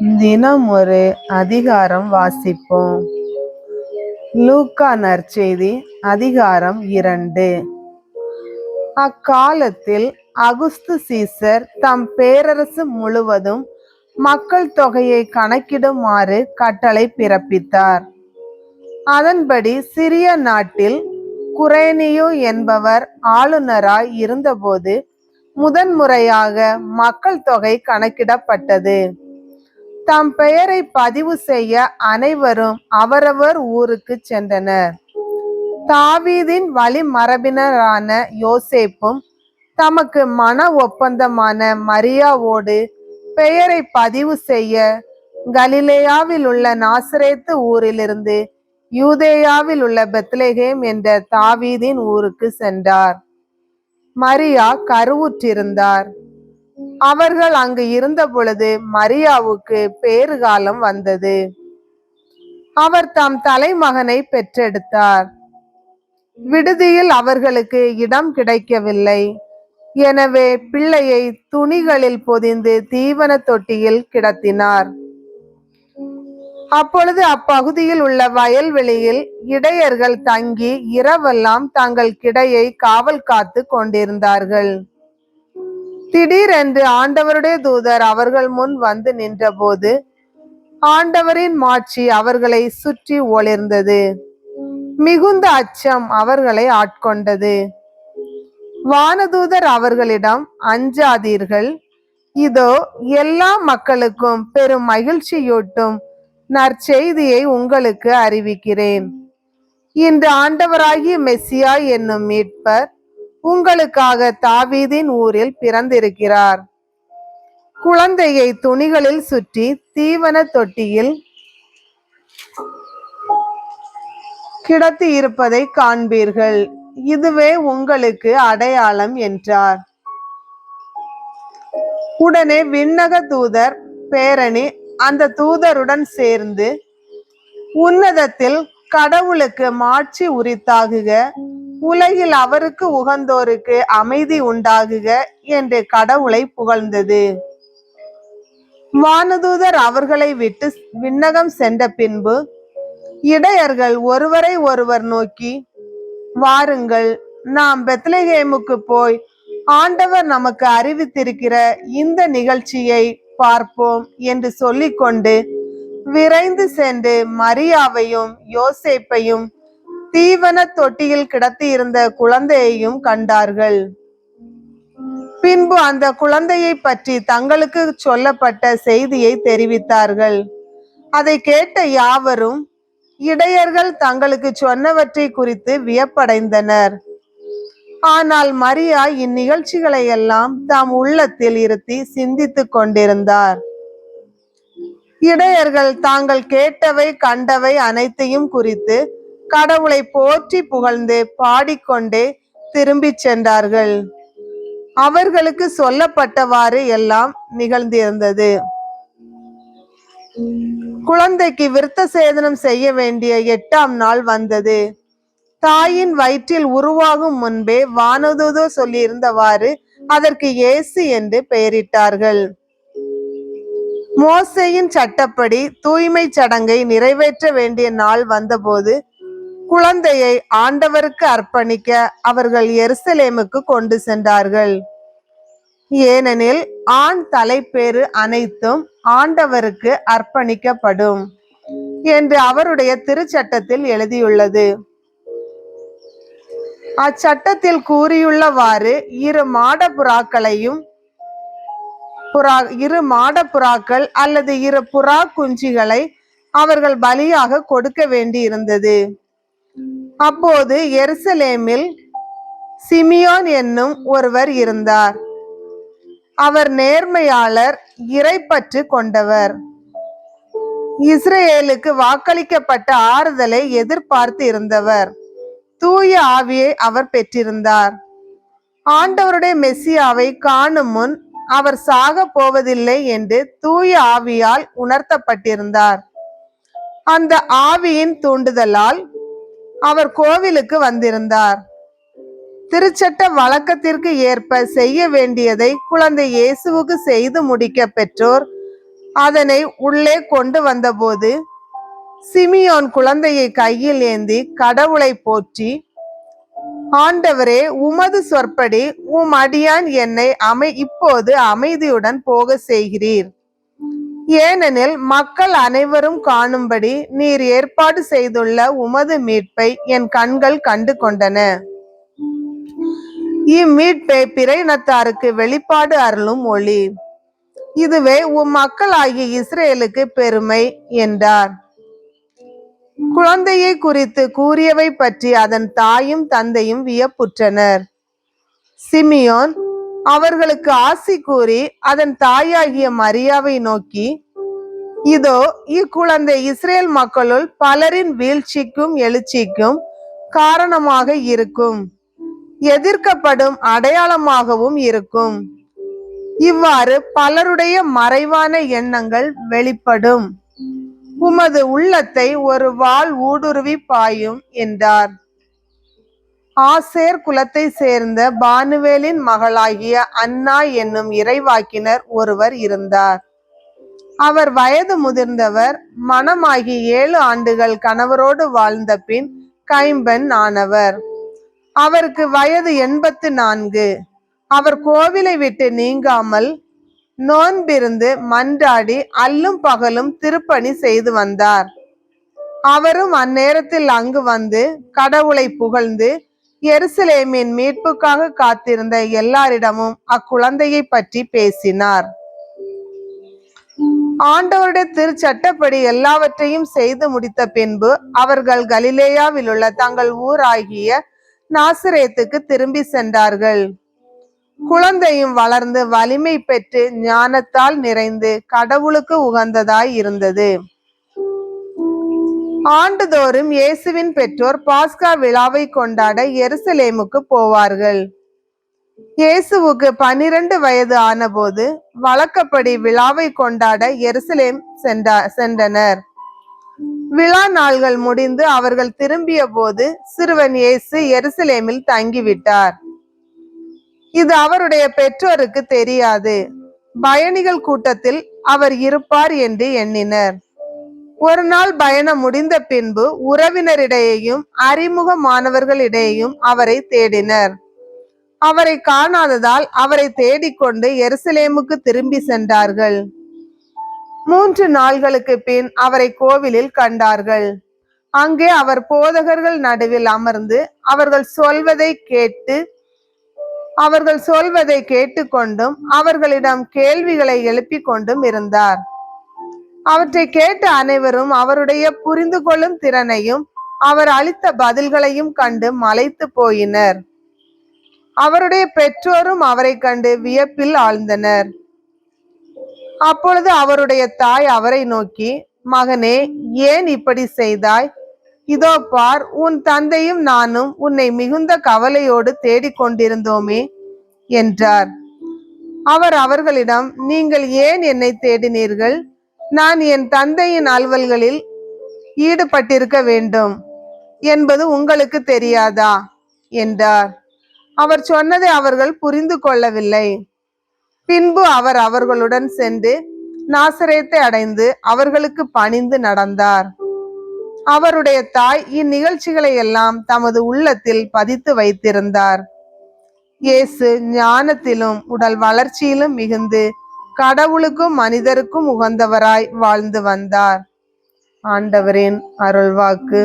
தினம் ஒரு அதிகாரம் வாசிப்போம். லூக்கா நற்செய்தி அதிகாரம் இரண்டு. அக்காலத்தில் அகுஸ்து சீசர் தம் பேரரசு முழுவதும் மக்கள் தொகையை கணக்கிடுமாறு கட்டளை பிறப்பித்தார். அதன்படி சிறிய நாட்டில் குரேனியோ என்பவர் ஆளுநராய் இருந்தபோது முதன்முறையாக மக்கள் தொகை கணக்கிடப்பட்டது. தம் பெயரை பதிவு செய்ய அனைவரும் அவரவர் ஊருக்கு சென்றனர். தாவீதின் வழிமரபினரான யோசேப்பும் தமக்கு மன ஒப்பந்தமான மரியாவோடு பெயரை பதிவு செய்ய கலிலேயாவில் உள்ள நாசரேத்து ஊரிலிருந்து யூதேயாவில் உள்ள பெத்லேஹேம் என்ற தாவீதின் ஊருக்கு சென்றார். மரியா கருவுற்றிருந்தார். அவர்கள் அங்கு இருந்த பொழுது மரியாவுக்கு பேறுகாலம் வந்தது. அவர் தம் தலைமகனை பெற்றெடுத்தார். விடுதியில் அவர்களுக்கு இடம் கிடைக்கவில்லை. எனவே பிள்ளையை துணிகளில் பொதிந்து தீவன தொட்டியில் கிடத்தினார். அப்பொழுது அப்பகுதியில் உள்ள வயல்வெளியில் இடையர்கள் தங்கி இரவெல்லாம் தங்கள் கிடையை காவல் காத்து கொண்டிருந்தார்கள். திடீரென்று ஆண்டவருடைய தூதர் அவர்கள் முன் வந்து நின்றபோது ஆண்டவரின் மாட்சி அவர்களை சுற்றி ஒளிர்ந்தது. மிகுந்த அச்சம் அவர்களை ஆட்கொண்டது. வானதூதர் அவர்களிடம் அஞ்சாதீர்கள். இதோ எல்லா மக்களுக்கும் பெரும் மகிழ்ச்சியூட்டும் நற்செய்தியை உங்களுக்கு அறிவிக்கிறேன். இன்று ஆண்டவராகிய மெஸ்ஸியா என்னும் மீட்பர் உங்களுக்காக தாவீதின் ஊரில் பிறந்திருக்கிறார். குழந்தையை துணிகளில் சுற்றி தீவன தொட்டியில் கிடத்தி இருப்பதை காண்பீர்கள். இதுவே உங்களுக்கு அடையாளம் என்றார். உடனே விண்ணக தூதர் பேரணி அந்த தூதருடன் சேர்ந்து உன்னதத்தில் கடவுளுக்கு மாட்சி உரித்தாகுக. உலகில் அவருக்கு உகந்தோருக்கு அமைதி உண்டாகுக என்று கடவுளை புகழ்ந்தது. வானதூதர் அவர்களை விட்டு விண்ணகம் சென்ற பின்பு இடையர்கள் ஒருவரை ஒருவர் நோக்கி வாருங்கள் நாம் பெத்லஹேமுக்கு போய் ஆண்டவர் நமக்கு அறிவித்திருக்கிற இந்த நிகழ்ச்சியை பார்ப்போம் என்று சொல்லிக்கொண்டு விரைந்து சென்று மரியாவையும் யோசேப்பையும் தீவன தொட்டியில் கிடத்தி இருந்த குழந்தையையும் கண்டார்கள். பின்பு அந்த குழந்தையை பற்றி தங்களுக்கு சொல்லப்பட்ட செய்தியை தெரிவித்தார்கள். அதை கேட்ட யாவரும் இடையர்கள் தங்களுக்கு சொன்னவற்றை குறித்து வியப்படைந்தனர். ஆனால் மரியா இந்நிகழ்ச்சிகளை எல்லாம் தாம் உள்ளத்தில் இருத்தி சிந்தித்துக் கொண்டிருந்தார். இடையர்கள் தாங்கள் கேட்டவை கண்டவை அனைத்தையும் குறித்து கடவுளை போற்றி புகழ்ந்து பாடிக்கொண்டே திரும்பிச் சென்றார்கள். அவர்களுக்கு சொல்லப்பட்டவாறு எல்லாம் நிகழ்ந்திருந்தது. குழந்தைக்கு விருத்த சேதனம் செய்ய வேண்டிய எட்டாம் நாள் வந்தது. தாயின் வயிற்றில் உருவாகும் முன்பே வானதூதோ சொல்லியிருந்தவாறு அதற்கு இயேசு என்று பெயரிட்டார்கள். மோசையின் சட்டப்படி தூய்மை சடங்கை நிறைவேற்ற வேண்டிய நாள் வந்தபோது குழந்தையை ஆண்டவருக்கு அர்ப்பணிக்க அவர்கள் எருசலேமுக்கு கொண்டு சென்றார்கள். ஏனெனில் ஆண் தலைப்பேறு அனைத்தும் ஆண்டவருக்கு அர்ப்பணிக்கப்படும் என்று அவருடைய திருச்சட்டத்தில் எழுதியுள்ளது. அச்சட்டத்தில் கூறியுள்ளவாறு இரு மாட புறாக்களையும் புறா இரு மாட புறாக்கள் அல்லது இரு புறா குஞ்சிகளை அவர்கள் பலியாக கொடுக்க வேண்டி இருந்தது அப்போது எருசலேமில் சிமியோன் என்னும் ஒருவர் இருந்தார். அவர் நேர்மையாளர் இறைப்பற்று கொண்டவர். இஸ்ரேலுக்கு வாக்களிக்கப்பட்ட ஆறுதலை எதிர்பார்த்து இருந்தவர். தூய ஆவியை அவர் பெற்றிருந்தார். ஆண்டவருடைய மெஸ்ஸியாவை காணும் முன் அவர் சாக போவதில்லை என்று தூய ஆவியால் உணர்த்தப்பட்டிருந்தார். அந்த ஆவியின் தூண்டுதலால் அவர் கோவிலுக்கு வந்திருந்தார். திருச்சட்ட வழக்கத்திற்கு ஏற்ப செய்ய வேண்டியதை குழந்தை இயேசுவுக்கு செய்து முடிக்க பெற்றோர் அதனை உள்ளே கொண்டு வந்தபோது சிமியோன் குழந்தையை கையில் ஏந்தி கடவுளை போற்றி ஆண்டவரே உமது சொற்படி உம் அடியான் என்னை அமை இப்போது அமைதியுடன் போக செய்கிறீர். ஏனெனில் மக்கள் அனைவரும் காணும்படி நீர் ஏற்பாடு செய்துள்ள உமது மீட்பை என் கண்கள் கண்டு கொண்டன. இம்மீட்பை பிறையினத்தாருக்கு வெளிப்பாடு அருளும் ஒளி. இதுவே உம் மக்களாகிய இஸ்ரேலுக்கு பெருமை என்றார். குழந்தையை குறித்து கூறியவை பற்றி அதன் தாயும் தந்தையும் வியப்புற்றனர். சிமியோன் அவர்களுக்கு ஆசி கூறி அதன் தாயாகிய மரியாவை நோக்கி இதோ இக்குழந்தை இஸ்ரேல் மக்களுள் பலரின் வீழ்ச்சிக்கும் எழுச்சிக்கும் காரணமாக இருக்கும். எதிர்க்கப்படும் அடையாளமாகவும் இருக்கும். இவ்வாறு பலருடைய மறைவான எண்ணங்கள் வெளிப்படும். உமது உள்ளத்தை ஒரு வாள் ஊடுருவி பாயும் என்றார். ஆசேர் குலத்தை சேர்ந்த பானுவேலின் மகளாகிய அன்னா என்னும் இறைவாக்கினர் ஒருவர் இருந்தார். அவர் வயது முதிர்ந்தவர் மணமாகி ஏழு ஆண்டுகள் கணவரோடு வாழ்ந்த பின் கைம்பெண் ஆனவர். அவருக்கு வயது எண்பத்து நான்கு. அவர் கோவிலை விட்டு நீங்காமல் நோன்பிருந்து மன்றாடி அல்லும் பகலும் திருப்பணி செய்து வந்தார். அவரும் அந்நேரத்தில் அங்கு வந்து கடவுளை புகழ்ந்து எருசலேமின் மீட்புக்காக காத்திருந்த எல்லாரிடமும் அக்குழந்தையை பற்றி பேசினார். ஆண்டவருடைய திருச்சட்டப்படி எல்லாவற்றையும் செய்து முடித்த பின்பு அவர்கள் கலிலேயாவில் உள்ள தங்கள் ஊராகிய நாசிரேத்துக்கு திரும்பி சென்றார்கள். குழந்தையும் வளர்ந்து வலிமை பெற்று ஞானத்தால் நிறைந்து கடவுளுக்கு உகந்ததாய் இருந்தது. ஆண்டுதோறும் இயேசுவின் பெற்றோர் பாஸ்கா விழாவை கொண்டாட எருசலேமுக்கு போவார்கள். இயேசுவுக்கு பனிரெண்டு வயது ஆனபோது வழக்கப்படி விழாவை கொண்டாட எருசலேம் சென்றா சென்றனர். விழா நாள்கள் முடிந்து அவர்கள் திரும்பிய போது சிறுவன் இயேசு எருசலேமில் தங்கிவிட்டார். இது அவருடைய பெற்றோருக்கு தெரியாது. பயணிகள் கூட்டத்தில் அவர் இருப்பார் என்று எண்ணினர். ஒரு நாள் பயணம் முடிந்த பின்பு உறவினரிடையேயும் அறிமுகமானவர்களிடையேயும் அவரை தேடினர். அவரை காணாததால் அவரை தேடிக்கொண்டு எருசலேமுக்கு திரும்பி சென்றார்கள். மூன்று நாள்களுக்கு பின் அவரை கோவிலில் கண்டார்கள். அங்கே அவர் போதகர்கள் நடுவில் அமர்ந்து அவர்கள் சொல்வதை கேட்டு அவர்கள் சொல்வதை கேட்டுக்கொண்டும் அவர்களிடம் கேள்விகளை எழுப்பிக் கொண்டும் இருந்தார். அவற்றை கேட்ட அனைவரும் அவருடைய புரிந்து கொள்ளும் திறனையும் அவர் அளித்த பதில்களையும் கண்டு மலைத்து போயினர். அவருடைய பெற்றோரும் அவரை கண்டு வியப்பில் ஆழ்ந்தனர். அப்பொழுது அவருடைய தாய் அவரை நோக்கி மகனே ஏன் இப்படி செய்தாய்? இதோ பார் உன் தந்தையும் நானும் உன்னை மிகுந்த கவலையோடு தேடிக் கொண்டிருந்தோமே என்றார். அவர் அவர்களிடம் நீங்கள் ஏன் என்னை தேடினீர்கள்? நான் என் தந்தையின் அலுவல்களில் ஈடுபட்டிருக்க வேண்டும் என்பது உங்களுக்கு தெரியாதா? என்றார். அவர் சொன்னதை அவர்கள் புரிந்து கொள்ளவில்லை. பின்பு அவர் அவர்களுடன் சென்று நாசரேத்தை அடைந்து அவர்களுக்கு பணிந்து நடந்தார். அவருடைய தாய் இந்நிகழ்ச்சிகளை எல்லாம் தமது உள்ளத்தில் பதித்து வைத்திருந்தார். இயேசு ஞானத்திலும் உடல் வளர்ச்சியிலும் மிகுந்து கடவுளுக்கும் மனிதருக்கும் உகந்தவராய் வாழ்ந்து வந்தார். ஆண்டவரின் அருள்வாக்கு.